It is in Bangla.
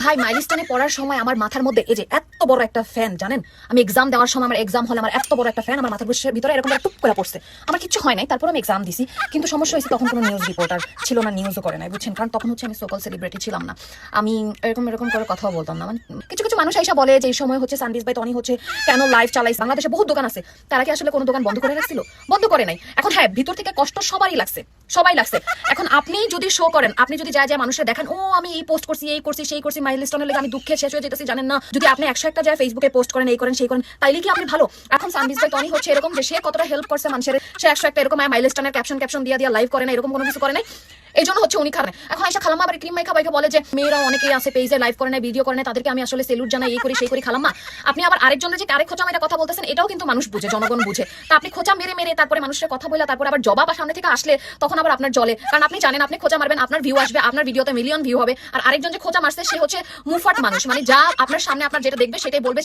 ভাই মাইলস্টোনে পড়ার সময় আমার মাথার মধ্যে এই যে এত বড় একটা ফ্যান জানেন? আমি এক্সাম দেওয়ার সময় আমার এক্সাম হলে আমার এত বড় একটা ফ্যান আমার মাথার বসে- ভিতরে এরকম টুক করে পড়ছে। আমার কিছু হয় নাই, তারপর আমি এক্সাম দিছি। কিন্তু সমস্যা হয়েছে, তখন কোনো নিউজ রিপোর্টার ছিল না নিউজও করে নাই, বুঝছেন? কারণ তখন হচ্ছে আমি সোকাল সেলিব্রিটি ছিলাম না। আমি এরকম এরকম করে কথাও বলতাম না। মানে কিছু কিছু মানুষ এসে বলে যে, এই সময় হচ্ছে সানবিজ বাই টনি হচ্ছে কেন লাইভ চালাইছে? বাংলাদেশে বহু দোকান আছে। তারা কি আসলে কোনো দোকান বন্ধ করে রাখছিল? বন্ধ করে নাই। এখন হ্যাঁ ভিতর থেকে কষ্ট সবারই লাগছে, সবাই লাগছে। এখন আপনি যদি শো করেন, আপনি যদি যায় যায় মানুষের দেখেন, ও, আমি এই পোস্ট করছি, এই করছি, সেই করছি মাইলস্টোনের লেগে আমি দুঃখে শেষ হয়ে যেতেছি, জানেন না? যদি আপনি একশো একটা যায় ফেসবুকে পোস্ট করেন, এই করেন, সেই করেন তাইলে কি আপনি ভালো? এখন সানবিজ ভাই টনি হচ্ছে এরকম যে সে কতটা হেল্প করছে মানুষের, সে একশো একটা এরকম মাইলস্টোনের ক্যাপশন ক্যাপশন দিয়ে দিয়ে লাইভ করে না, এরকম কোনো কিছু করে নাই? এই জন্য হচ্ছে উনি খাবেন এখন আইসা খালাম্মা আবার ক্রিম মাইকা বাইকে বলে যে মেয়েরা অনেকেই আছে পেজে লাইভ করে না ভিডিও করে না তাদেরকে আমি আসলে সেলুট জানাই, এই করি, সেই করি, খালাম্মা। আপনি আবার আরেকজনের যে আরেক খোঁচা মেরে কথা বলতেছেন, এটাও কিন্তু মানুষ বুঝে, জনগণ বুঝে। তা আপনি খোঁচা মেরে মেরে তারপরে মানুষের কথা বলে, তারপরে আবার জবাব সামনে থেকে আসলে তখন আবার আপনার জলে কারণ আপনি জানেন, আপনি খোঁচা মারবেন, আপনার ভিউ আসবে, আপনার ভিডিওতে মিলিয়ন ভিউ হবে। আর আরেকজন যে খোঁচা মারছে, সে হচ্ছে মুফাট মানুষ। মানে যা আপনার সামনে আপনার যেটা দেখবে, সেটাই বলবে